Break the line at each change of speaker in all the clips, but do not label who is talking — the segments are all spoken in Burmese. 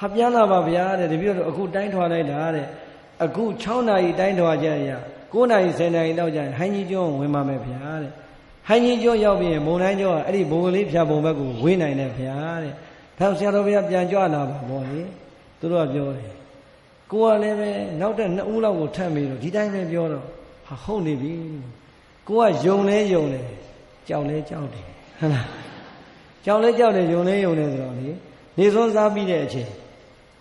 ဟာပြန်လာပါဗျာတဲ့တပည့်တော်အခုတိုင်းထွာလိုက်တာတဲ့အခု6နာရီတိုင်းထွာကြရ9နာရီ10နာရီတော့ကြရင်ဟိုင်းကြီးကျွန်းဝင်ပါမယ်ဗျာတဲ့ဟိုင်းကြီးကျွန်းရောက်ပြီးရင်မုံတိုင်းကျွန်းကအဲ့ဒီဘုံကလေးဖြာပုံဘက်ကိုဝေးနိုင်တယ်ဗျာတဲ့ဒါဆရာတော်ဘုရားပြန်ကြွလာပါဘောလေသူတို့ကပြောတယ်ကိုကလည်းပဲနောက်တဲ့2ဦးလောက်ကိုထပ်ပြီးတော့ဒီတိုင်းပဲပြောတော့ဟာဟုတ်နေပြီကိုကယုံလဲယုံတယ်ကြောက်လဲကြောက်တယ်ဟုတ်လားကြောက်လဲကြောက်တယ်ယုံလဲယုံတယ်ဆိုတော့လေနေစွန်းစားပြီးတဲ့အချိန်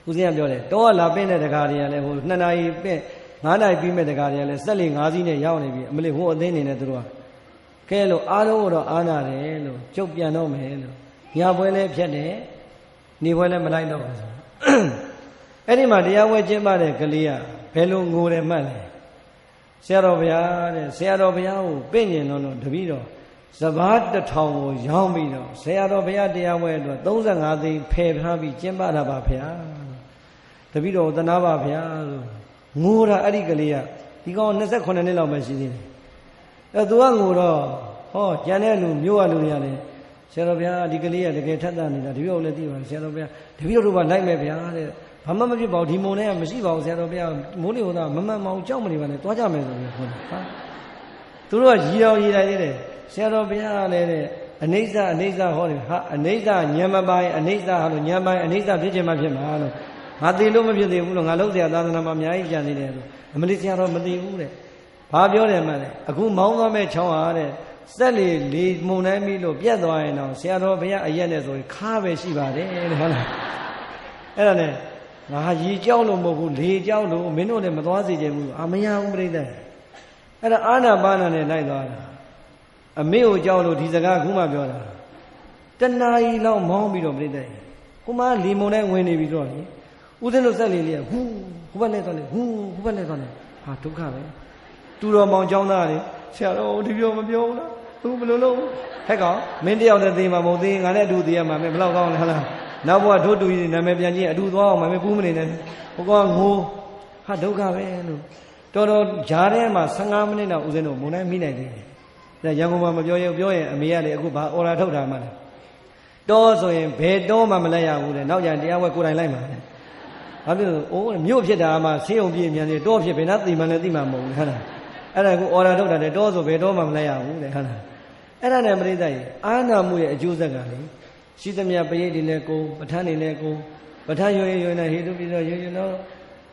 ဦးဇင်းကပြောတယ်တောကလာပင့်တဲ့တကားတွေကလည်းဟို2နာရီပင့်9နာရီပြီးမဲ့တကားတွေကလည်းစက်လေ5စီးနဲ့ရောက်နေပြီအမလေးဟိုအသိနေနဲ့သူတို့ကကဲလို့အားလုံးတော့အားနာတယ်လို့ကျုပ်ပြန်တော့မယ်လို့ညာပွဲလဲဖြတ်တယ်နေပွဲလဲမလိုက်တော့ဘူးဆိုအဲ့ဒီမှာတရားဝဲကျင်းပတဲ့ကလေးကဘယ်လိုငိုတယ်မှတ်လဲဆရာတော်ဘုရားတဲ့ဆရာတော်ဘုရားကိုပြင့်ကျင်တော့တပည့်တော်စဘာတစ်ထောင်ကိုရောင်းပြီးတော့ဆရာတော်ဘုရားတရားဝဲအတွက်35သိန်းဖယ်ထားပြီးကျင်းပတာပါဗျာ တပည့်တော်သနာပါဗျာဆိုငိုတာအဲ့ဒီကလေးကဒီကောင်28နှစ်လောက်ပဲရှိသေးတယ်အဲသူကငိုတော့ဟောကျန်တဲ့လူမျိုးကလူတွေကလည်းဆရာတော်ဘုရားဒီကလေးကတကယ်ထက်သန်နေတာတပည့်တော်လည်းသိပါတယ်ဆရာတော်ဘုရားတပည့်တော်တို့ကလိုက်မယ်ဗျာတဲ့ဘာမှမဖြစ်ပါဘူးဒီမုံနဲ့ကမရှိပါဘူးဆရာတော်ဘုရားမိုးလေဟောတာမမှန်မအောင်ကြောက်မနေပါနဲ့တွားကြမယ်ဆိုပြီးဟောတာဟာသူတို့ကရည်တော်ရည်တိုင်းသေးတယ်ဆရာတော်ဘုရားကလည်းတဲ့အနေဆာအနေဆာဟောတယ်ဟာအနေဆာညံမပိုင်အနေဆာဟာလို့ညံပိုင်အနေဆာဖြစ်ချင်မှဖြစ်မှာလို့ ငါသိလို့မဖြစ်သေးဘူးလို့ငါလုံးဆရာသာသနာမှာအများကြီးကြံနေတယ်လို့အမလီဆရာတော်မသိဘူးတဲ့ဘာပြောတယ်မှလဲအခုမောင်းသွားမဲ့ချောင်းဟာတဲ့စက်လေလေမုံတိုင်းပြီလို့ပြက်သွားရင်တော့ဆရာတော်ဘုရားအရက်နဲ့ဆိုရင်ခါပဲရှိပါတယ်တဲ့ဟုတ်လားအဲ့ဒါနဲ့ငါရေကြောက်လို့မဟုတ်ဘူးလေကြောက်လို့မင်းတို့လည်းမသွားစေချင်ဘူးအာမရဘူးပြိတ္တအဲ့ဒါအာနာပါနာနဲ့လိုက်သွားတာအမေကိုကြောက်လို့ဒီစကားခုမှပြောတာတဏှာကြီးလောက်မောင်းပြီးတော့ပြိတ္တခုမှလေမုံတိုင်းဝင်နေပြီတော့လေ ဦးဇင်းတို့စက်လေးလေးကဟူးဟိုဘက်နဲ့သွားလေဟူးဟိုဘက်နဲ့သွားလေဟာဒုက္ခပဲတူတော်မောင်ကျောင်းသားလေဆရာတော်ဒီပြောမပြောဘူးလားသူဘယ်လိုလုပ်ဟဲ့ကောင်မင်းတယောက်တည်းသိမှာမဟုတ်သေးငါနဲ့အတူသေးရမှာမင်းဘယ်လောက်ကောင်းလဲဟလားနောက်ဘဝဒုတူကြီးနာမည်ပြန်ကြည့်အတူသွားအောင်မမေပူးမနေနဲ့ဟိုကောင်ငိုဟာဒုက္ခပဲလို့တော်တော်ဂျားထဲမှာ15မိနစ်တော့ဦးဇင်းတို့မုံတိုင်းမိနိုင်သေးတယ်ဒါရန်ကုန်မှာမပြောရပြောရင်အမေကလေအခုဘာအော်ရာထုတ်တာမှလဲတောဆိုရင်ဘယ်တောမှမလဲရဘူးတဲ့နောက်ကြရင်တရားဝဲကိုယ်တိုင်လိုက်မှာတဲ့ ဘာဖြစ်လို့အိုးမြို့ဖြစ်တာမှဆေးုံပြည့်မြန်နေတောဖြစ်ဘယ်နှသိမှလည်းသိမှမဟုတ်ဘူးဟုတ်လားအဲ့ဒါကိုအော်ရာထုတ်တာတဲ့တောဆိုဘယ်တောမှမလဲရဘူးတဲ့ဟုတ်လားအဲ့ဒါနဲ့ပြိဿကြီးအာနာမှုရဲ့အကျိုးဆက်ကလေရှိသမျှပရိတ်တွေနဲ့ကိုပဋ္ဌာန်းတွေနဲ့ကိုပဋ္ဌာန်းရွရွရွနဲ့ဟေတုပိသောရွရွတော့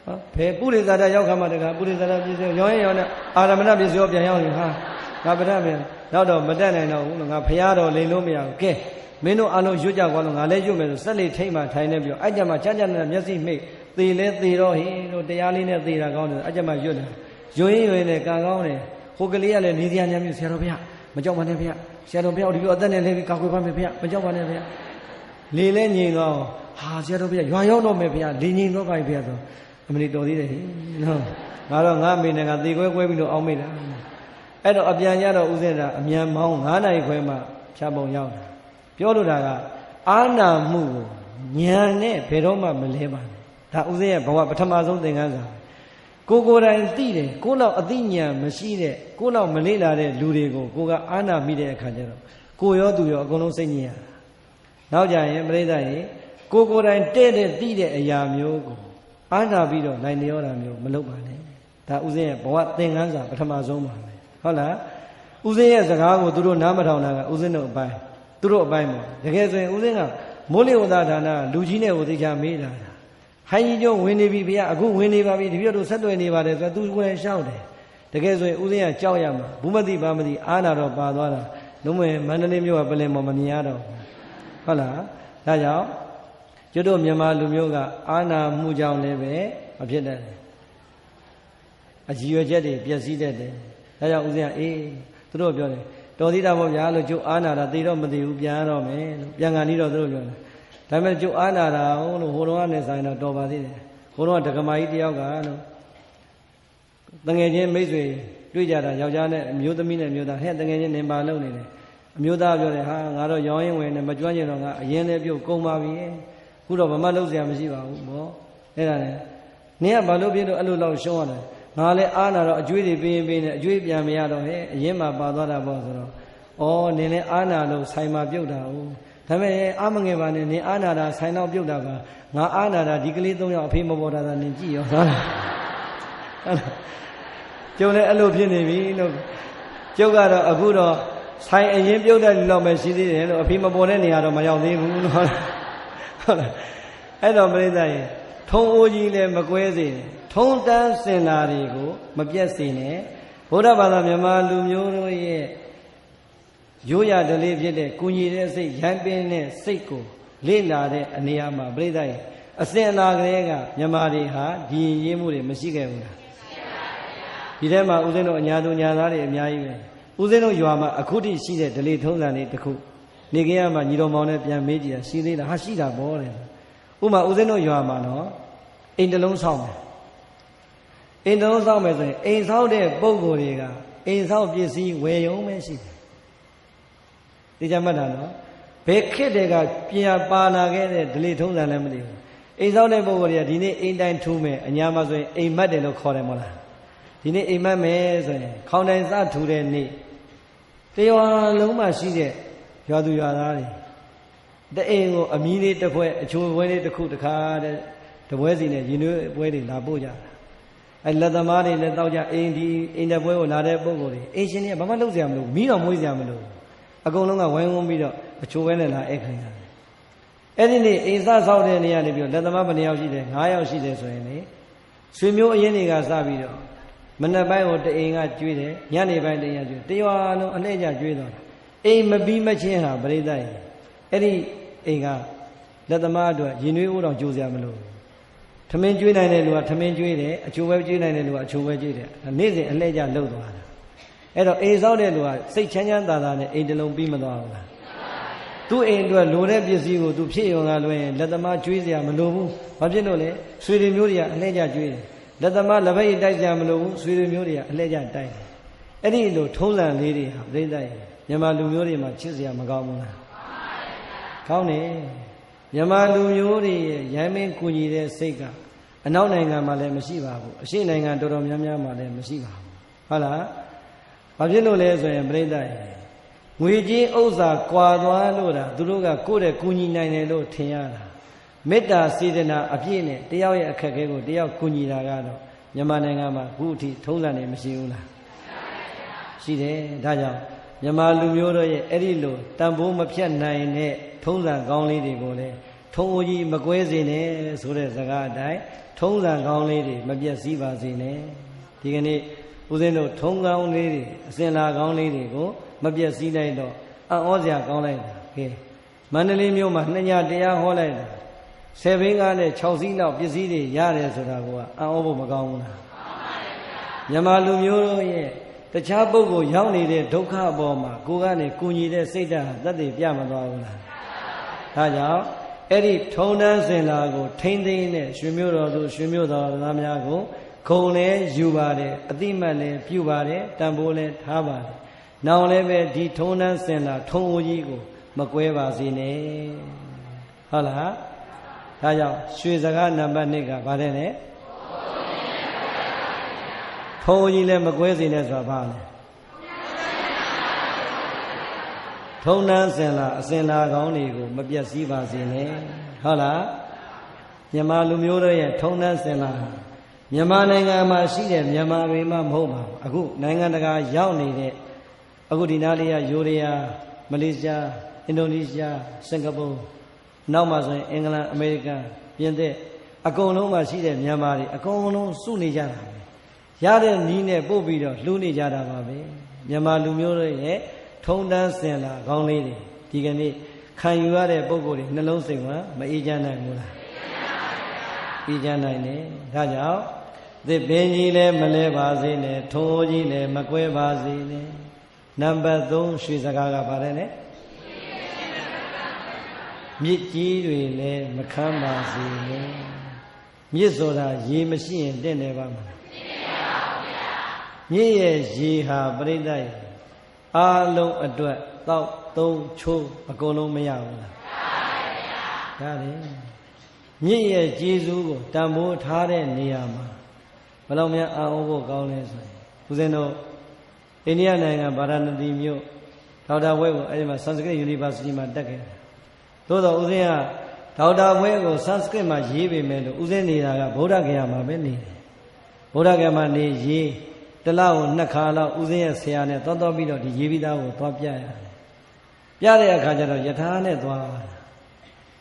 ဟောဘယ်ပုရိသတာရောက်ခါမှတကပုရိသတာပြည့်စုံရောင်းရင်ရောင်းနဲ့အာရမဏပြည့်စုံပြန်ရောက်ရင်ဟာငါပဋ္ဌာန်းပြန်နောက်တော့မတက်နိုင်တော့ဘူးလို့ငါဖရာတော်လိန်လို့မရဘူးကဲမင်းတို့အလုံးရွတ်ကြကွာလို့ငါလည်းရွတ်မယ်ဆိုစက်လေးထိမ့်မှထိုင်နေပြောအဲ့ကြမှာကြကြနဲ့မျက်စိမိတ် သေလဲသေတော့ဟေလို့တရားလေးနဲ့သေတာကောင်းတယ်အဲ့ကြမှာရွတ်တယ်ရွရင်ရွရင်နဲ့ကံကောင်းတယ်ဟိုကလေးကလည်းနေစရာညမျိုးဆရာတော်ဘုရားမကြောက်ပါနဲ့ဘုရားဆရာတော်ဘုရားဒီလိုအသက်နဲ့လဲပြီးကာကွယ်ပါမယ်ဘုရားမကြောက်ပါနဲ့ဘုရားလေလဲငြိမ်သွားဟာဆရာတော်ဘုရားရွာရောက်တော့မယ်ဘုရားလေငြိမ်တော့ပါဘုရားဆိုအမလီတော်သေးတယ်ဟိနော်ငါတော့ငါအမေနဲ့ငါသေခွဲခွဲပြီးတော့အောင်းမိတာအဲ့တော့အပြန်ရတော့ဥစဉ်တာအမြန်မောင်း9နိုင်ခွဲမှဖြတ်ပုံရောက်တာပြောလို့တာကအာနာမှုကိုညံနဲ့ဘယ်တော့မှမလဲပါနဲ့ ဒါဥစဉ်ရဲ့ဘဝပထမဆုံးသင်ခန်းစာကိုကိုယ်တိုင်သိတယ်ကိုလောက်အသိဉာဏ်မရှိတဲ့ကိုလောက်မလေ့လာတဲ့လူတွေကိုကိုကအာနာမိတဲ့အခါကျတော့ကိုရောသူရောအကုန်လုံးစိတ်ညစ်ရတာနောက်ကြရင်ပြိဿရေကိုကိုယ်တိုင်တဲ့တဲ့သိတဲ့အရာမျိုးကိုအာနာပြီးတော့နိုင်လျောတာမျိုးမလုပ်ပါနဲ့ဒါဥစဉ်ရဲ့ဘဝသင်ခန်းစာပထမဆုံးပါပဲဟုတ်လားဥစဉ်ရဲ့စကားကိုသူတို့နားမထောင်တာကဥစဉ်တို့အပိုင်းသူတို့အပိုင်းပေါ့တကယ်ဆိုရင်ဥစဉ်ကမိုးလေဝသဌာနလူကြီးနဲ့ဟိုသိချာမေးလာတာ ဟိုင်းကြီးကျုံဝင်နေပြီဗျာအခုဝင်နေပါပြီတပြည့်တို့ဆက်သွယ်နေပါတယ်ဆိုတော့သူဝင်လျှောက်တယ်တကယ်ဆိုရင်ဥစဉ်ကကြောက်ရမှာဘူးမသိပါမသိအာနာတော့ပါသွားတာလုံးဝမန္တလေးမြို့ကပလင်မော်မမြင်ရတော့ဟုတ်လားဒါကြောင့်ကျွတ်တို့မြန်မာလူမျိုးကအာနာမှုကြောင့်လည်းပဲမဖြစ်တတ်တယ်အကြီးရွယ်ချက်တွေပျက်စီးတတ်တယ်ဒါကြောင့်ဦးဇင်းကအေးသူတို့ပြောတယ်တော်သေးတာပေါ့ဗျာလို့ကျုပ်အာနာတာသေတော့မသေးဘူးပြန်ရတော့မယ်လို့ပြန်ကန်ပြီးတော့သူတို့ပြောတယ် ဒါပေမဲ့ကျုပ်အာနာတာဟုတ်လို့ဟိုတော့ကနေဆိုင်တော့တော်ပါသေးတယ်ဟိုတော့ဒကမာကြီးတယောက်ကလို့တငယ်ချင်းမိတ်ဆွေတွေ့ကြတာယောက်ျားနဲ့အမျိုးသမီးနဲ့အမျိုးသားဟဲ့တငယ်ချင်းနင်ပါလုံနေတယ်အမျိုးသားပြောတယ်ဟာငါတော့ရောင်းရင်ဝင်နေမကျွမ်းကျင်တော့ငါအရင်လည်းပြုတ်ကုန်ပါပြီခုတော့မမလုပ်စရာမရှိပါဘူးဗောအဲ့ဒါနဲ့နင်ကဘာလို့ပြလို့အဲ့လိုလောက်ရှုံးရတယ်ငါလည်းအားနာတော့အကျွေးတွေပေးရင်ပေးနေအကျွေးပြန်မရတော့ဟဲ့အရင်မှပါသွားတာပေါ့ဆိုတော့ဩနင်လည်းအားနာလို့ဆိုင်မှာပြုတ်တာဟုတ် ဒါဒါပေမဲ့အာမငယ်ပါနဲ့နင်အာနာတာဆိုင်တော့ပြုတ်တာပါငါအာနာတာဒီကလေး၃ယောက်အဖေမပေါ်တာသာနင်ကြည့်ရောဟုတ်လားဟုတ်လားကျုံလည်းအဲ့လိုဖြစ်နေပြီလို့ကျုပ်ကတော့အခုတော့ဆိုင်အရင်ပြုတ်တဲ့လူတော့ပဲရှိသေးတယ်လို့အဖေမပေါ်တဲ့နေရာတော့မရောက်သေးဘူးလို့ဟုတ်လားဟုတ်လားအဲ့တော့ပြိဿရဲ့ထုံအိုးကြီးလည်းမကွဲစေနဲ့ထုံတန်းစင်တာတွေကိုမပြတ်စေနဲ့ဘုရားဘာသာမြန်မာလူမျိုးတို့ရဲ့ ရိုးရဓလေ့ဖြစ်တဲ့ကုညီတဲ့စိတ်ရံပင်းတဲ့စိတ်ကိုလေ့လာတဲ့အနေအမှာပြိဿရဲ့အစင်အလာကလေးကမြန်မာတွေဟာဒီရင်ရင်းမှုတွေမရှိခဲ့ဘူးလားဒီထဲမှာဦးဇင်းတို့အညာသူညာသားတွေအများကြီးပဲဦးဇင်းတို့ရွာမှာအခုထိရှိတဲ့ဓလေ့ထုံးစံတွေတစ်ခုနေကြရမှာညီတော်မောင်နဲ့ပြန်မေးကြည့်တာရှိသေးလားဟာရှိတာပေါ့တဲ့ဥမာဦးဇင်းတို့ရွာမှာနော်အိမ်တစ်လုံးဆောက်မယ်အိမ်တစ်လုံးဆောက်မယ်ဆိုရင်အိမ်ဆောက်တဲ့ပုံကိုယ်တွေကအိမ်ဆောက်ပစ္စည်းဝယ်ရုံပဲရှိတယ် ဒီကြမှတ်တာနော်ဘယ်ခေတ်တည်းကပြန်ပါလာခဲ့တဲ့ဓလေ့ထုံးစံလည်းမသိဘူးအိမ်ဆောက်တဲ့ပုံကိုယ်တွေကဒီနေ့အိမ်တိုင်းထူးမယ်အညာမှာဆိုရင်အိမ်မက်တယ်လို့ခေါ်တယ်မဟုတ်လားဒီနေ့အိမ်မက်မယ်ဆိုရင်ခေါင်းတိုင်းစထူတဲ့နေ့တရွာလုံးမှာရှိတဲ့ရွာသူရွာသားတွေတအိမ်ကိုအမီးလေးတစ်ဖွဲအချိုးပွဲလေးတစ်ခုတစ်ခါတဲ့တပွဲစီနဲ့ရင်နှွေးပွဲတွေလာပို့ကြတာအဲလက်သမားတွေလည်းတောက်ကြအိမ်ဒီအိမ်တဲ့ပွဲကိုလာတဲ့ပုံကိုယ်တွေအိမ်ရှင်တွေကဘာမှလုပ်စရာမလိုမီးတော်မွေးစရာမလို အကုန်လုံးကဝိုင်းဝန်းပြီးတော့အချိုးပဲနဲ့လာဧခံရတယ်အဲ့ဒီနေ့အိမ်စဆောက်တဲ့နေရာနေပြီးတော့လက်သမားဘယ်နှယောက်ရှိတယ်9ယောက်ရှိတယ်ဆိုရင်လေဆွေမျိုးအရင်တွေကစပြီးတော့မနက်ပိုင်းကိုတအိမ်ကကျွေးတယ်ညနေပိုင်းတအိမ်ကကျွေးတရွာလုံးအလှည့်ကျကျွေးတော့အိမ်မပြီးမချင်းဟာပရိသတ်ရဲ့အဲ့ဒီအိမ်ကလက်သမားအတွက်ရင်နှွေးဦးတော်ကြိုးစရာမလိုထမင်းကျွေးနိုင်တဲ့လူကထမင်းကျွေးတယ်အချိုးပဲကျွေးနိုင်တဲ့လူကအချိုးပဲကျွေးတယ်နေ့စဉ်အလှည့်ကျလှုပ်သွားတာ အဲ့တော့အိမ်ဆောက်တဲ့လူကစိတ်ချမ်းချမ်းသာသာနဲ့အိမ်တစ်လုံးပြီးမသွားဘူးလားသူ့အိမ်အတွက်လိုတဲ့ပစ္စည်းကိုသူဖြစ်ရုံကလွှဲရင်လက်သမားကျွေးစရာမလိုဘူးဘာဖြစ်လို့လဲဆွေတွေမျိုးတွေကအလှည့်ကျကျွေးတယ်လက်သမားလက်ဖက်ရည်တိုက်စရာမလိုဘူးဆွေတွေမျိုးတွေကအလှည့်ကျတိုက်တယ်အဲ့ဒီလိုထုံးစံလေးတွေဟာပြိတ္တရဲ့မြန်မာလူမျိုးတွေမှာချစ်စရာမကောင်းဘူးလားကောင်းတယ်မြန်မာလူမျိုးတွေရဲ့ရိုင်းမင်းကူညီတဲ့စိတ်ကအနောက်နိုင်ငံမှာလည်းမရှိပါဘူးအရှေ့နိုင်ငံတော်တော်များများမှာလည်းမရှိပါဘူးဟုတ်လား ဘာဖြစ်လို့လဲဆိုရင်ပြိတ္တရဲ့ငွေကြီးဥစ္စာကွာသွားလို့တာသူတို့ကကိုယ့်တဲ့ကူညီနိုင်တယ်လို့ထင်ရတာမေတ္တာစေတနာအပြည့်နဲ့တယောက်ရဲ့အခက်အခဲကိုတယောက်ကူညီတာကတော့မြန်မာနိုင်ငံမှာအခုအထိထုံးစံနေမရှိဘူးလားရှိတယ်ဒါကြောင့်မြန်မာလူမျိုးတို့ရဲ့အဲ့ဒီလိုတန်ဖိုးမဖြတ်နိုင်တဲ့ထုံးစံကောင်းလေးတွေကိုလည်းထုံးအိုကြီးမကွဲစေနဲ့ဆိုတဲ့စကားအတိုင်းထုံးစံကောင်းလေးတွေမပြတ်စည်းပါစေနဲ့ဒီကနေ့ ဦးဇင်းတို့ထုံးကောင်းလေးတွေအစဉ်လာကောင်းလေးတွေကိုမပြတ်စည်းလိုက်တော့အံ့ဩစရာကောင်းလိုက်တာကဲမန္တလေးမြို့မှာနှစ်ညတရားဟောလိုက်တာဆယ်ဘင်းကားနဲ့6စီးလောက်ပစ္စည်းတွေရတယ်ဆိုတာကအံ့ဩဖို့မကောင်းဘူးလားမြန်မာလူမျိုးတို့ရဲ့တခြားပုဂ္ဂိုလ်ရောက်နေတဲ့ဒုက္ခအပေါ်မှာကိုယ်ကနေကုညီတဲ့စိတ်ဓာတ်သက်တည်ပြမသွားဘူးလားဒါကြောင့်အဲ့ဒီထုံတန်းစင်လာကိုထိမ့်သိမ့်တဲ့ရွှေမျိုးတော်သူရွှေမျိုးတော်သားများကို ခုံလဲယူပါတယ်အတိမတ်လဲပြုပါတယ်တန်ဖိုးလဲထားပါတယ်နောင်လည်းပဲဒီထုံတန်းစင်လာထုံအိုကြီးကို မကွဲပါစေနဲ့ဟုတ်လားဒါကြောင့်ရွှေစကားနံပါတ်1ကဗါတဲ့နဲ့ထုံအိုကြီးလည်းမကွဲစေနဲ့ဆိုတာဘာလဲထုံတန်းစင်လာအစင်လာကောင်းတွေကို မပြတ်စည်းပါစေနဲ့ဟုတ်လားမြန်မာလူမျိုးတို့ရဲ့ထုံတန်းစင်လာ မြန်မာနိုင်ငံမှာရှိတဲ့မြန်မာတွေမှမဟုတ်ပါဘူးအခုနိုင်ငံတကာရောက်နေတဲ့အခုဒီနားလေးကယူရီးယားမလေးရှားအင်ဒိုနီးရှားစင်ကာပူနောက်မှဆိုရင်အင်္ဂလန်အမေရိကန်ပြင်သစ်အကုန်လုံးမှာရှိတဲ့မြန်မာတွေအကုန်လုံးစုနေကြတာပဲရတဲ့နီးနဲ့ပို့ပြီးတော့လှူနေကြတာပါပဲမြန်မာလူမျိုးတွေရဲ့ထုံတန်းစင်လာခေါင်းလေးတွေဒီကနေ့ခံယူရတဲ့ပုံကိုယ်တွေနှလုံးစိမ်ကမအေးချမ်းနိုင်ဘူးလားအေးချမ်းနိုင်တယ်ဒါကြောင့် သစ်ပင်ကြီးလည်းမလဲပါစေနဲ့ထုံးကြီးလည်းမကွဲပါစေနဲ့နံပါတ်3ရွှေစကားကပါတယ်နဲ့မြစ်ကြီးတွေလည်းမခမ်းပါစေနဲ့မြစ်ဆိုတာရေမရှိရင်တင့်တယ်ပါမလားမြစ်ရဲ့ရေဟာပြိဋ္ဌာရဲ့အားလုံးအတွက်တောက်သုံးချိုးအကုန်လုံးမရဘူးလားရတယ်မြစ်ရဲ့ကျေးဇူးကိုတန်ဖိုးထားတဲ့နေရာမှာ ဘယ်လောက်များအာဩဖို့ကောင်းလဲဆိုရင်ဦးဇင်းတို့အိန္ဒိယနိုင်ငံဗာရာဏသီမြို့ဒေါက်တာဝဲကိုအဲဒီမှာ Sanskrit University မှာတက်ခဲ့တယ်သို့တော့ဦးဇင်းကဒေါက်တာဘွဲကိုဆန်စကရစ်မှာရေးပေမဲ့လို့ဦးဇင်းနေတာကဗုဒ္ဓဂယာမှာပဲနေတယ်ဗုဒ္ဓဂယာမှာနေရေးတစ်လကိုနှစ်ခါလောက်ဦးဇင်းရဲ့ဆရာနဲ့သွားသွားပြီးတော့ဒီရေးပြီးသားကိုသွားပြရတယ်ပြတဲ့အခါကျတော့ယထာနဲ့သွား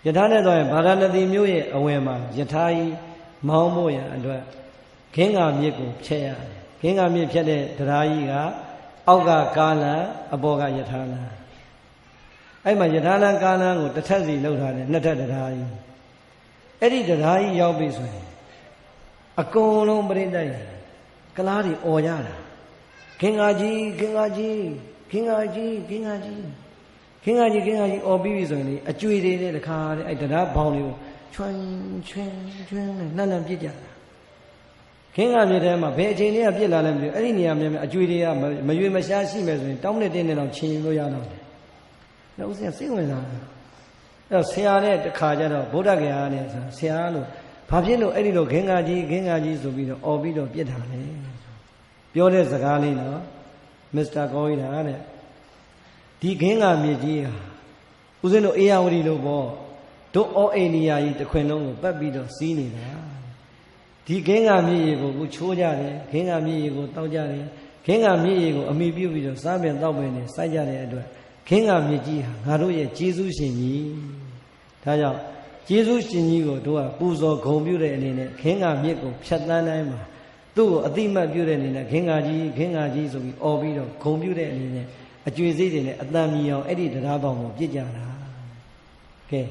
ယထာနဲ့သွားရင်ဗာရာဏသီမြို့ရဲ့အဝင်မှာယထာကြီးမောင်းဖို့ရန်အတွက် ခင်း္ကာမြစ်ကိုဖြတ်ရတယ်ခင်း္ကာမြစ်ဖြတ်တဲ့တရားကြီးကအောက်ကကားလန်အပေါ်ကယထာလန်အဲ့မှာယထာလန်ကားလန်ကိုတစ်ထပ်စီလှုပ်ထားတယ်နှစ်ထပ်တရားကြီးအဲ့ဒီတရားကြီးရောက်ပြီဆိုရင်အကုန်လုံးပြိတ္တရကလားတွေអော်ရတာခင်္ကာကြီးခင်္ကာကြီးခင်္ကာကြီးခင်္ကာကြီးခင်္ကာကြီးခင်္ကာကြီးអော်ပြီးပြီဆိုရင်လေအကျွေတွေနဲ့တခါတဲ့အဲ့တရားဘောင်တွေကိုချွန်းချွန်းချွန်းနဲ့နှံ့နှံ့ပြစ်ကြတာ ခင်းကမြေထဲမှာဘယ်အချိန်လေးကပြစ်လာလဲမသိဘူးအဲ့ဒီနေရာမြဲအကျွေတွေကမရွေမရှားရှိမယ်ဆိုရင်တောင်းနဲ့တင်းနဲ့တော့ချင်းလို့ရတော့တယ်။ဒါဥစဉ်စိတ်ဝင်စားတယ်။အဲ့တော့ဆရာနဲ့တခါကျတော့ဗုဒ္ဓဂယာနဲ့ဆိုဆရာလို့ဘာဖြစ်လို့အဲ့ဒီလိုခင်းကကြီးခင်းကကြီးဆိုပြီးတော့អော်ပြီးတော့ပြစ်တာလဲ။ပြောတဲ့စကားလေးနော်မစ္စတာကောဝိဒါတဲ့ဒီခင်းကမြေကြီးဟာဥစဉ်တို့အေယာဝတီလို့ပေါ့တို့အောအိန္ဒိယကြီးတစ်ခွင်လုံးကိုပတ်ပြီးတော့စီးနေတာ ဒီခင်းကမြေကြီးကိုကိုချိုးကြတယ်ခင်းကမြေကြီးကိုတောက်ကြတယ်ခင်းကမြေကြီးကိုအမိပြုတ်ပြီးတော့စားပြန်တောက်ပြန်နေစိုက်ကြတဲ့အတွက်ခင်းကမြေကြီးဟာငါတို့ရဲ့ကျေးဇူးရှင်ကြီးဒါကြောင့်ကျေးဇူးရှင်ကြီးကိုတို့ကပူဇော်ဂုဏ်ပြုတဲ့အနေနဲ့ခင်းကမြစ်ကိုဖြတ်တန်းတိုင်းမှာသူ့ကိုအတိမတ်ပြုတဲ့အနေနဲ့ခင်းကကြီးခင်းကကြီးဆိုပြီးអော်ပြီးတော့ဂုဏ်ပြုတဲ့အနေနဲ့အကျွေစိတ်တွေနဲ့အတန်မြည်အောင်အဲ့ဒီတရားပေါင်းကိုပြစ်ကြတာကဲ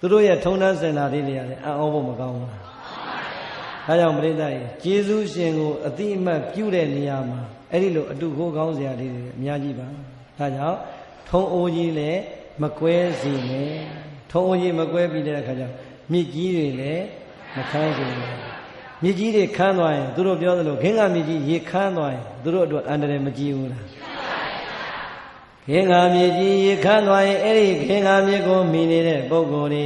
သူတို့ရဲ့ထုံတန်းစင်တာလေးတွေရတယ်အံ့ဩဖို့မကောင်းဘူးလား ဒါကြောင့်ပရိသတ်ရေကျေးဇူးရှင်ကိုအတိအမှတ်ပြုတဲ့နေရာမှာအဲ့ဒီလိုအတုခိုးကောင်းစရာလေးတွေအများကြီးပါဒါကြောင့်ထုံအိုးကြီးလည်းမကွဲစေနဲ့ထုံအိုးကြီးမကွဲပြီးတဲ့အခါကျမြစ်ကြီးတွေလည်းမခန်းစေနဲ့မြစ်ကြီးတွေခန်းသွားရင်သူတို့ပြောသလိုခင်းကမြစ်ကြီးရေခန်းသွားရင်သူတို့အတွက်အန္တရာယ်မကြီးဘူးလားခင်္ဃာမြေကြီးရေခမ်းသွားရင်အဲ့ဒီခင်္ဃာမြေကိုမိနေတဲ့ပုဂ္ဂိုလ်တွေ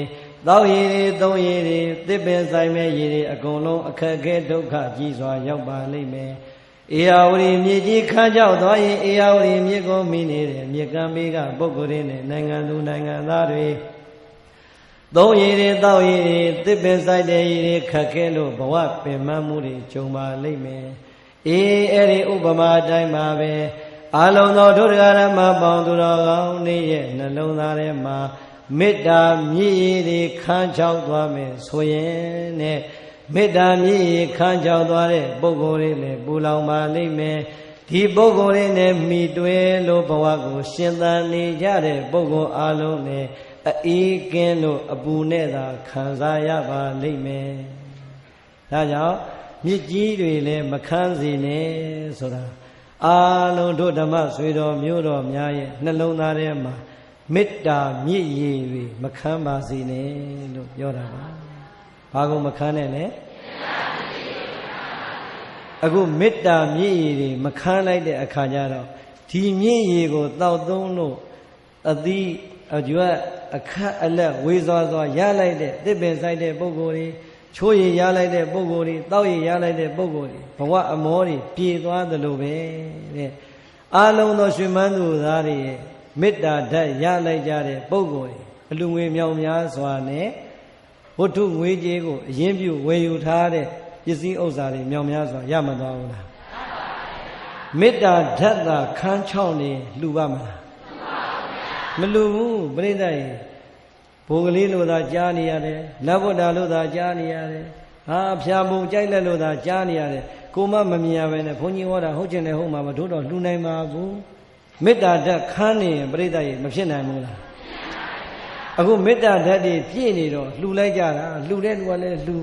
တောက်ရည်တွေသုံးရည်တွေသစ်ပင်ဆိုင်မဲ့ရည်တွေအကုန်လုံးအခက်ခဲဒုက္ခကြီးစွာရောက်ပါလိမ့်မယ်။အေယာဝတီမြေကြီးခမ်းကြောက်သွားရင်အေယာဝတီမြေကိုမိနေတဲ့မြေကမ်းဘေးကပုဂ္ဂိုလ်တွေနဲ့နိုင်ငံသူနိုင်ငံသားတွေသုံးရည်တွေတောက်ရည်တွေသစ်ပင်ဆိုင်တဲ့ရည်တွေခက်ခဲလို့ဘဝပင်မမှုတွေကြုံပါလိမ့်မယ်။အေးအဲ့ဒီဥပမာတိုင်းပါပဲ။အာလုံသောဒုဒ္ဒဂရမပေါင်းသူတော်ကောင်းနေရဲ့နှလုံးသားထဲမှာ မေတ္တာမြည်ရည်တွေခန်းချောက်သွားမယ်ဆိုရင်နဲ့မေတ္တာမြည်ရည်ခန်းချောက်သွားတဲ့ပုဂ္ဂိုလ်တွေလည်းပူလောင်ပါလိမ့်မယ်ဒီပုဂ္ဂိုလ်တွေနဲ့မိတွဲလို့ဘဝကို ရှင်သန်နေကြတဲ့ပုဂ္ဂိုလ်အလုံးနဲ့အေးကင်းလို့အပူနဲ့သာခံစားရပါလိမ့်မယ်ဒါကြောင့်မြစ်ကြီးတွေလည်းမခန်းစေနဲ့ဆိုတာအာလုံးတို့ဓမ္မဆွေတော်မျိုးတော်များရဲ့နှလုံးသားထဲမှာ မေတ္တာမြစ်ရည်တွေမခမ်းပါစေနဲ့လို့ပြောတာပါဘာကိုမခမ်းနဲ့လဲအခုမေတ္တာမြစ်ရည်တွေမခမ်းလိုက်တဲ့အခါကျတော့ဒီမြစ်ရည်ကိုတောက်သုံးလို့အသီးအကျွတ်အခက်အလက်ဝေစွာစွာရလိုက်တဲ့တစ်ပင်ဆိုင်တဲ့ပုံကိုယ်တွေချိုးရည်ရလိုက်တဲ့ပုံကိုယ်တွေတောက်ရည်ရလိုက်တဲ့ပုံကိုယ်တွေဘဝအမောတွေပြေသွားသလိုပဲတဲ့အာလုံးသောရွှေမန်းသူသားတွေရဲ့ မေတ္တာဓာတ်ရလိုက်ကြတဲ့ပုံကိုယ်အလူငွေမြောင်များစွာနဲ့ဝတ္ထုငွေကြေးကိုအရင်ပြုဝယ်ယူထားတဲ့ပစ္စည်းဥစ္စာတွေမြောင်များစွာရမသွားဘူးလားမေတ္တာဓာတ်သာခန်းချောင်းနေလှူပါမလားမလှူဘူးပြိဿရေဘုံကလေးလို့သာကြားနေရတယ်နတ်ဗုဒ္ဓလို့သာကြားနေရတယ်ဟာဖျာပုံကြိုက်လက်လို့သာကြားနေရတယ်ကိုမမမြင်ရပဲနဲ့ဘုန်းကြီးဟောတာဟုတ်ချင်တယ်ဟုတ်မှာမတို့တော့လှူနိုင်ပါဘူး မေတ္တာဓာတ်ခန်းနေရင်ပြိဿရေမဖြစ်နိုင်ဘူးလားအခုမေတ္တာဓာတ်တွေပြည့်နေတော့လှူလိုက်ကြတာလှူတဲ့လူကလည်းလှူ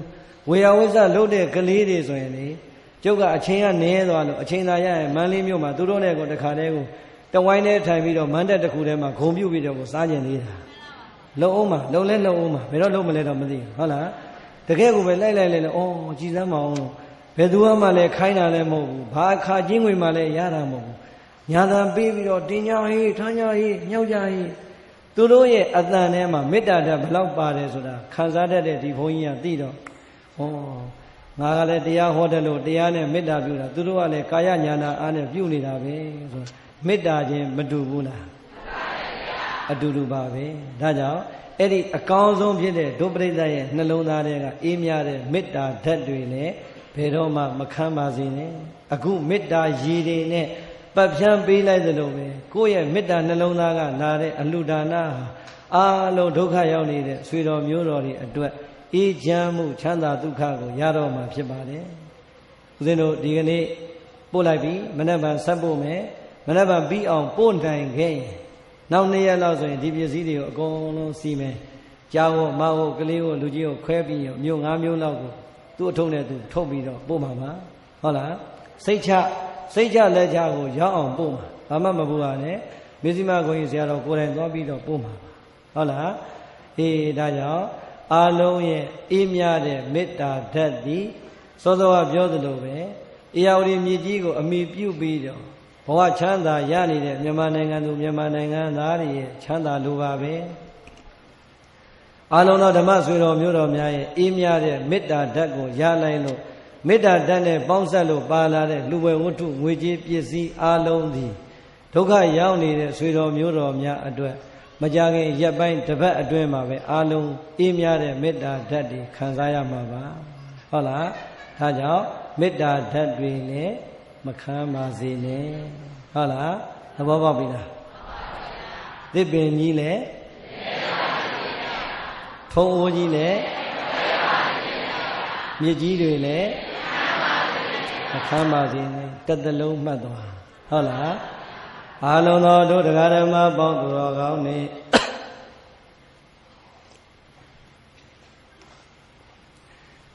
ဝေယဝိဇ္ဇလုပ်တဲ့ကလေးတွေဆိုရင်လေကျုပ်ကအချင်းကနည်းသွားလို့အချင်းသာရရင်မန်းလေးမြို့မှာသူတို့နဲ့ကိုတခါတည်းကိုတဝိုင်းနဲ့ထိုင်ပြီးတော့မန်းတက်တစ်ခုထဲမှာဂုံပြုတ်ပြီးတော့ကိုစားကျင်သေးတာလုံအောင်မှာလုံလဲလုံအောင်မှာဘယ်တော့လုံမလဲတော့မသိဘူးဟုတ်လားတကယ်ကိုပဲလိုက်လိုက်လိုက်လိုက်အော်ကြည်စမ်းမအောင်လို့ဘယ်သူမှလည်းခိုင်းတာလည်းမဟုတ်ဘူးဘာအခါချင်းဝင်မှလည်းရတာမဟုတ်ဘူး ညာသာပေးပြီးတော့တင်ညာဟေးထမ်းညာဟေးညောက်ကြဟေးသူတို့ရဲ့အတန်ထဲမှာမေတ္တာဓာတ်ဘလောက်ပါတယ်ဆိုတာခံစားတတ်တဲ့ဒီဘုန်းကြီးကသိတော့ဟောငါကလည်းတရားဟောတယ်လို့တရားနဲ့မေတ္တာပြုတာသူတို့ကလည်းကာယညာနာအားနဲ့ပြုနေတာပဲဆိုမေတ္တာချင်းမတူဘူးလားအတူတူပါပဲဒါကြောင့်အဲ့ဒီအကောင်းဆုံးဖြစ်တဲ့ဒုပရိသတ်ရဲ့နှလုံးသားထဲကအေးမြတဲ့မေတ္တာဓာတ်တွေလည်းဘယ်တော့မှမခံပါစေနဲ့အခုမေတ္တာရည်တွေနဲ့ ပတ်ဖြန်းပေးလိုက်သလိုပဲကိုယ့်ရဲ့မေတ္တာနှလုံးသားကလာတဲ့အလှူဒါနဟာအားလုံးဒုက္ခရောက်နေတဲ့ဆွေတော်မျိုးတော်တွေအတွက်အေးချမ်းမှုချမ်းသာဒုက္ခကိုရတော့မှာဖြစ်ပါတယ်ဦးဇင်းတို့ဒီကနေ့ပို့လိုက်ပြီမနေ့ကဆက်ပို့မယ်မနေ့ကပြီးအောင်ပို့နိုင်ခဲ့ရင်နောက်နေ့ရက်လောက်ဆိုရင်ဒီပစ္စည်းတွေကိုအကုန်လုံးစီမယ်ကြောက်မဟုတ်ကလေးကိုလူကြီးကိုခွဲပြီးရောမျိုး၅မျိုးလောက်ကိုသူ့အထုံးနဲ့သူထုတ်ပြီးတော့ပို့မှာပါဟုတ်လားစိတ်ချ စိတ်ချလက်ချကိုရောက်အောင်ပို့မှာဘာမှမပူပါနဲ့မေဇိမကိုကြီးဆရာတော်ကိုယ်တိုင်သွားပြီးတော့ပို့မှာပါဟုတ်လားအေးဒါကြောင့်အာလုံးရဲ့အေးမြတဲ့မေတ္တာဓာတ်သည်စောစောကပြောသလိုပဲအေယာဝတီမြေကြီးကိုအမိပြုပြီးတော့ဘဝချမ်းသာရနေတဲ့မြန်မာနိုင်ငံသူမြန်မာနိုင်ငံသားတွေရဲ့ချမ်းသာလိုပါပဲအာလုံးသောဓမ္မဆွေတော်မျိုးတော်များရဲ့အေးမြတဲ့မေတ္တာဓာတ်ကိုရလိုက်လို့ မေတ္တာဓာတ်နဲ့ပေါင်းဆက်လို့ပါလာတဲ့လူဝဲဝတ္ထုငွေကြေးပစ္စည်းအာလုံးသည်ဒုက္ခရောက်နေတဲ့ဆွေတော်မျိုးတော်များအတွက်မကြခင်ရက်ပိုင်းတစ်ပတ်အတွင်းမှာပဲအာလုံးအေးမြတဲ့မေတ္တာဓာတ်တွေခံစားရမှာပါဟုတ်လားဒါကြောင့်မေတ္တာဓာတ်တွေလည်းမခံပါစေနဲ့ဟုတ်လားသဘောပေါက်ပြီလားသစ်ပင်ကြီးလည်းထုံအိုးကြီးလည်းမြစ်ကြီးတွေလည်း မခံပါစေနဲ့တစ်သလုံးမှတ်သွားဟုတ်လားအာလုံးသောတို့တရားဓမ္မပေါင်းသူတော်ကောင်းနေ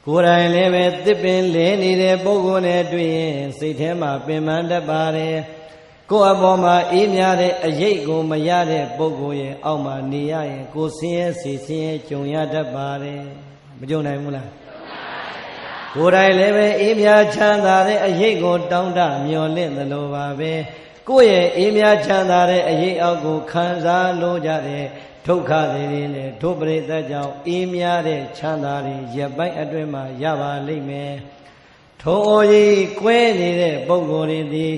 ကိုယ်တိုင်လည်းပဲတစ်ပင်လဲနေတဲ့ပုဂ္ဂိုလ်နဲ့တွေ့ရင်စိတ်ထဲမှာပင်ပန်းတတ်ပါတယ်ကိုယ်အပေါ်မှာအေးများတဲ့အရေးကိုမရတဲ့ပုဂ္ဂိုလ်ရဲ့အောက်မှာနေရရင်ကိုယ်ဆင်းရဲစီဆင်းရဲကြုံရတတ်ပါတယ်မကြုံနိုင်ဘူးလား ကိုယ်တိုင်လည်းပဲအေးမြချမ်းသာတဲ့အရေးကိုတောင်းတမျော်လင့်သလိုပါပဲကိုယ့်ရဲ့အေးမြချမ်းသာတဲ့အရေးအောက်ကိုခံစားလို့ကြတဲ့ဒုက္ခတွေနဲ့ဒုပရိသတ်ကြောင့်အေးမြတဲ့ချမ်းသာတွေရပ်ပိုင်းအတွင်းမှာရပါလိမ့်မယ်ထုံအိုကြီးကွဲနေတဲ့ပုံကိုယ်တွေသည်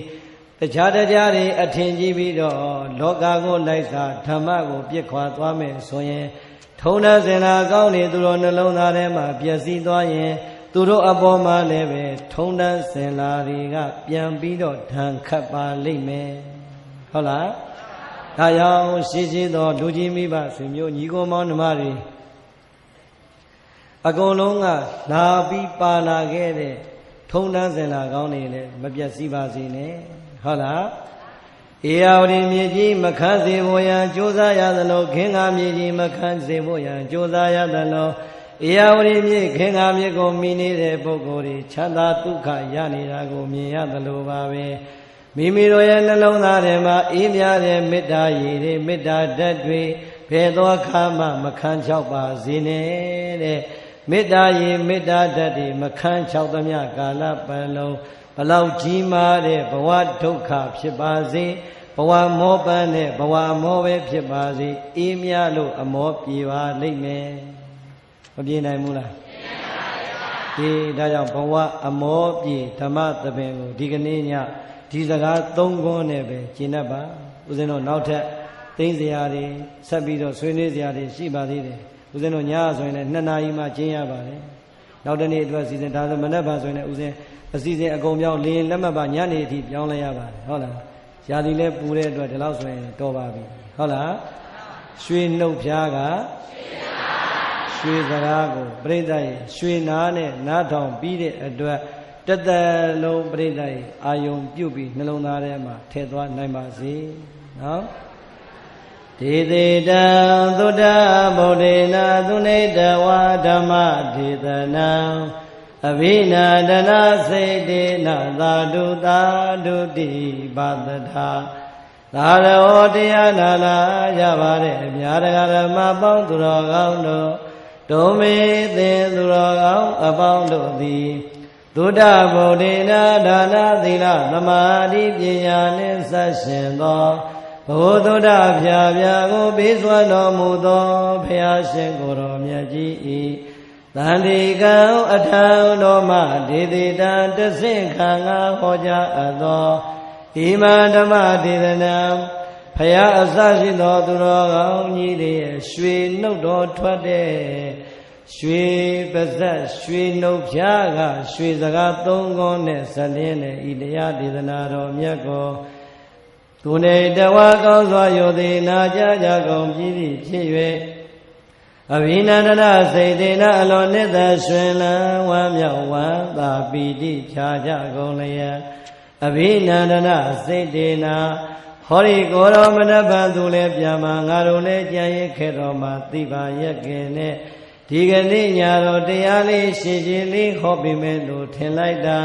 တခြားတခြားတွေအထင်ကြီးပြီးတော့လောကကိုလိုက်စားဓမ္မကိုပြစ်ခွာသွားမယ်ဆိုရင် ထုံးတဲ့စင်လာကောင်းနေသူတို့နှလုံးသားထဲမှာပျက်စီးသွားရင် သူတို့အပေါ်မှာလည်းပဲထုံးတဲ့စင်လာတွေကပြန်ပြီးတော့ဓာန်ခတ်ပါလိမ့်မယ်ဟုတ်လားဒါကြောင့်ရှိရှိသောလူကြီးမိဘဆွေမျိုးညီကိုမောင်နှမတွေအကုန်လုံးကလာပြီးပါလာခဲ့တဲ့ထုံးတန်းစင်လာကောင်းနေလေမပြတ်စည်းပါစေနဲ့ဟုတ်လားဧရာဝတီမြေကြီးမခန်းစေဖို့ရန်ကြိုးစားရသလိုခင်္ဃာမြေကြီးမခန်းစေဖို့ရန်ကြိုးစားရသလို ဧရာဝတီမြေခင်္ဃာမြေကိုမိနေတဲ့ပုဂ္ဂိုလ်တွေချမ်းသာဒုက္ခရနေတာကိုမြင်ရသလိုပါပဲမိမိတို့ရဲ့နှလုံးသားထဲမှာအေးမြတဲ့မေတ္တာရည်တွေမေတ္တာဓာတ်တွေဘယ်သောအခါမှမခန်းချောက်ပါစေနဲ့တဲ့မေတ္တာရည်မေတ္တာဓာတ်တွေမခန်းချောက်သမျှကာလပတ်လုံးဘလောက်ကြီးမားတဲ့ဘဝဒုက္ခဖြစ်ပါစေဘဝမောပန်းတဲ့ဘဝမောပဲဖြစ်ပါစေအေးမြလို့အမောပြေပါလိမ့်မယ် မပြေနိုင်ဘူးလားဒီဒါကြောင့်ဘဝအမောပြေဓမ္မသဘင်ကိုဒီကနေ့ညဒီစကားသုံးခွန်းနဲ့ပဲကျင့်တတ်ပါဦးဇင်းတို့နောက်ထပ်သိမ့်စရာတွေဆက်ပြီးတော့ဆွေးနွေးစရာတွေရှိပါသေးတယ်ဦးဇင်းတို့ညဆိုရင်လည်းနှစ်နာရီမှကျင့်ရပါတယ်နောက်တနေ့အတွက်စီစဉ်ဒါဆိုမနေ့ပါဆိုရင်လည်းဦးဇင်းအစီအစဉ်အကုန်ပြောင်းလေလက်မှတ်ပါညနေအထိပြောင်းလဲရပါတယ်ဟုတ်လားရာသီလဲပူတဲ့အတွက်ဒီလောက်ဆိုရင်တော်ပါပြီဟုတ်လားရွှေနှုတ်ဖျားကရွှေ စကားကိုပြိဿရဲ့ရွှေနာနဲ့နားထောင်ပြီးတဲ့အတွက်တသက်လုံးပြိဿရဲ့အာယုံပြုတ်ပြီးနှလုံးသားထဲမှာထည့်သွားနိုင်ပါစေနော်ဒေသေတံသုဒ္ဓဗုဒ္ဓေနာသုနေတဝါဓမ္မဒေသနံအဘိနာဒနာစေတေနသာဓုသာဓုတိပါတထာသာရောတရားနာလာရပါတဲ့အမြာတကဓမ္မပေါင်းသူတော်ကောင်းတို့ ဒုမေသင်သူတော်ကောင်းအပေါင်းတို့သည်သုဒ္ဓဗုဒ္ဓေနာဒါနသီလသမာဓိပညာနှင့်ဆက်ရှင်သောဘုသုဒ္ဓဖြာဖြာကိုပေးစွမ်းတော်မူသောဘုရားရှင်ကိုယ်တော်မြတ်ကြီး၏တန်ဒီကံအထံတော်မှဒေတိတံတဆင့်ခံငါဟောကြားအပ်သောဣမံဓမ္မဒေသနံဖဖယားအစရှိသောသူတော်ကောင်းကြီးတွေရဲ့ရွှေနှုတ်တော်ထွက်တဲ့ ရွှေပါဇက်ရွှေနှုတ်ဖြားကရွှေစကားသုံးခွန်းနဲ့ဇလင်းနဲ့ဤတရားဒေသနာတော်မြတ်ကိုသူနေတဝါကောင်းစွာယောသိနာကြကြကုန်ပြည်ပြီဖြစ်၍အဘိနန္ဒနာစိတ်တေနအလွန်နှစ်သက်ရှင်လန်းဝမ်းမြောက်ဝမ်းသာပီတိဖြာကြကုန်လျက်အဘိနန္ဒနာစိတ်တေနာဟောဒီကိုရောမနဗံသူလည်းပြန်มาငါတို့လည်းကြံရစ်ခဲ့တော်မှာသိပါရဲ့ခင်နဲ့ ဒီကနေ့ညာတော်တရားလေးရှင်းရှင်းလေးဟောပေးမယ်လို့ထင်လိုက်တာ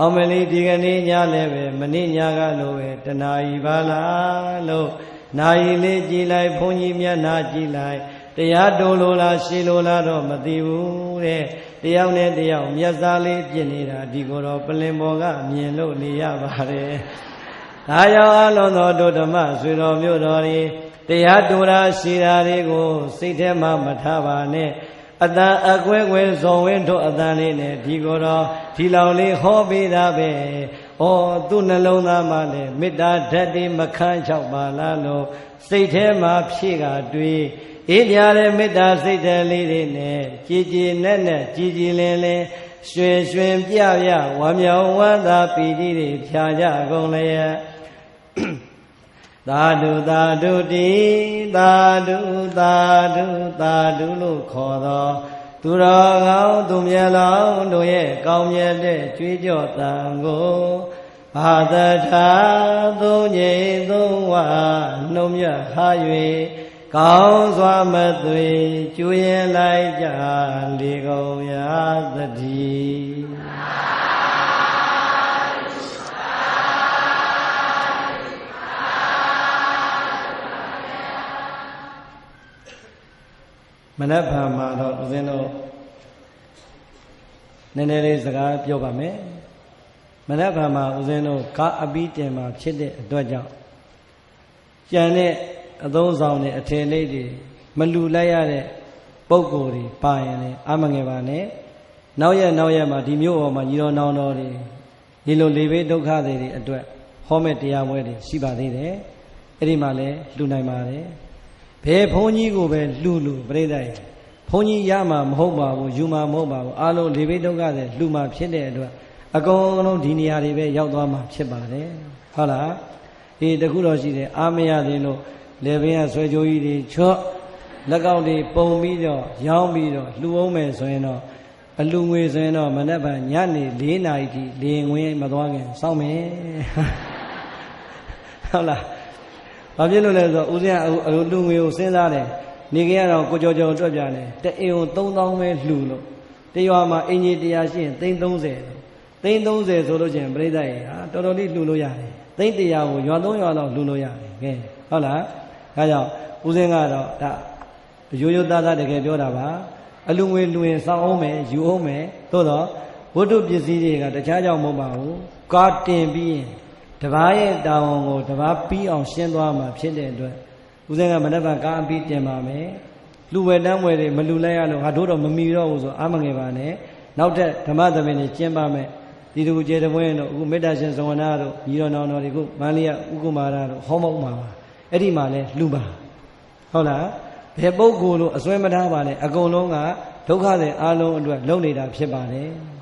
အောင်မလေးဒီကနေ့ညလည်းပဲမနေ့ညကလိုပဲတနာ E ပါလားလို့နာယီလေးကြည်လိုက်ဘုန်းကြီးမျက်နာကြည်လိုက်တရားတိုးလို့လားရှင်းလို့လားတော့မသိဘူးတဲ့တယောက်နဲ့တယောက်မျက်စားလေးပြစ်နေတာဒီကိုယ်တော်ပလင်ပေါ်ကမြင်လို့နေရပါတယ်ဒါကြောင့်အလုံးသောတို့ဓမ္မဆွေတော်မျိုးတော်တွေတရားတူတာရှိတာတွေကိုစိတ်ထဲမှာမထားပါနဲ့ အတန်အကွဲကွဲဇော်ဝင်းတို့အတန်လေးနဲ့ဒီကိုယ်တော်ဒီလောင်လေးဟောပေးတာပဲ။ဩသူ့နှလုံးသားမှာလည်းမေတ္တာဓာတ်တွေမခန်းချောက်ပါလားလို့စိတ်ထဲမှာဖြည့်ကတွေးအေးပြတဲ့မေတ္တာစိတ်ဓာတ်လေးတွေနဲ့ကြည်ကြည်နဲ့နဲ့ကြည်ကြည်လင်းလင်းရွှင်ရွှင်ပြပြဝမ်းမြောက်ဝမ်းသာပီတိတွေဖြာကြကုန်လျက် သာဓုသာဓုတိသာဓုသာဓုသာဓုလို့ခေါ်သောသူတော်ကောင်းသူမြတ်လောင်းတို့ရဲ့ကောင်းမြတ်တဲ့ကြွေးကြော်တန်ကိုဘာတထာသုံးငိမ်သုံးဝနှုံမြတ်ဟာ၍ကောင်းစွာမသွေကျွေးလိုက်ကြလေကုန်ရာသတိ မနက်ဖြန်မှာတော့ဦးဇင်းတို့နည်းနည်းလေးစကားပြောပါမယ်မနက်ဖြန်မှာဦးဇင်းတို့ကားအပီးတင်မှာဖြစ်တဲ့အတွက်ကြောင့်ကြံတဲ့အသုံးဆောင်တွေအထည်လေးတွေမလူလိုက်ရတဲ့ပုံကိုယ်တွေပါရင်လည်းအမငယ်ပါနဲ့နောက်ရက်နောက်ရက်မှာဒီမျိုးပေါ်မှာညီတော်နောင်တော်တွေဒီလိုလေဘေးဒုက္ခတွေတွေအတွက်ဟောမဲ့တရားပွဲတွေရှိပါသေးတယ်အဲ့ဒီမှာလည်းလှူနိုင်ပါတယ် ဘယ်ဘုန်းကြီးကိုပဲလှူလှူပြိဿရဲ့ဘုန်းကြီးရမှာမဟုတ်ပါဘူးယူမှာမဟုတ်ပါဘူးအားလုံးလေဘေးဒုက္ခတွေလှူမှာဖြစ်တဲ့အတွက်အကုန်လုံးဒီနေရာတွေပဲရောက်သွားမှာဖြစ်ပါတယ်ဟုတ်လားဒီတခုတော့ရှိတယ်အာမရသေးလို့လေဘင်းကဆွဲကြိုးကြီးတွေချော့လက်ကောက်တွေပုံပြီးတော့ရောင်းပြီးတော့လှူအောင်မယ်ဆိုရင်တော့အလူငွေဆိုရင်တော့မနက်ဖြန်ညနေ၄နာရီထိလေငွေမသွားခင်စောင့်မယ်ဟုတ်လား ဘာဖြစ်လို့လဲဆိုတော့ဦးဇင်းကအလူလူငွေကိုစဉ်းစားတယ်နေကြရတော့ကိုကြောကြောတွက်ပြတယ်တအိမ်ကို3000ပဲလှူလို့တရွာမှာအင်ကြီးတရားရှိရင်330သိန်း30ဆိုလို့ချင်းပြိဿရေဟာတော်တော်လေးလှူလို့ရတယ်သိန်း100ကိုရွာ3ရွာတော့လှူလို့ရတယ်ကဲဟုတ်လားဒါကြောင့်ဦးစင်းကတော့ဒါရိုးရိုးသားသားတကယ်ပြောတာပါအလူငွေလူရင်စောင်းအောင်မယ်ယူအောင်မယ်သို့တော့ဝတ္ထုပစ္စည်းတွေကတခြားကြောင့်မဟုတ်ပါဘူးကားတင်ပြီးရင် တပားရဲ့တာဝန်ကိုတပားပြီးအောင်ရှင်းသွားမှာဖြစ်တဲ့အတွက်ဦးစင်းကမနက်ဖြန်ကားအပြီးတင်ပါမယ်လူဝယ်တန်းဝယ်တွေမလူလိုက်ရလို့ဟာတို့တော့မမီတော့ဘူးဆိုအာမငယ်ပါနဲ့နောက်ထပ်ဓမ္မသမင်တွေကျင်းပါမယ်ဒီတူကျေတပွဲတို့အခုမေတ္တာရှင်ဇဝနာတို့ညီတော်နောင်တော်တွေကိုမန္လိယဥက္ကမာရတို့ဟောမုံမှာပါအဲ့ဒီမှာလဲလူပါဟုတ်လားဘယ်ပုဂ္ဂိုလ်လို့အစွဲမထားပါနဲ့အကုန်လုံးကဒုက္ခတွေအလုံးအတွက်လုံနေတာဖြစ်ပါတယ်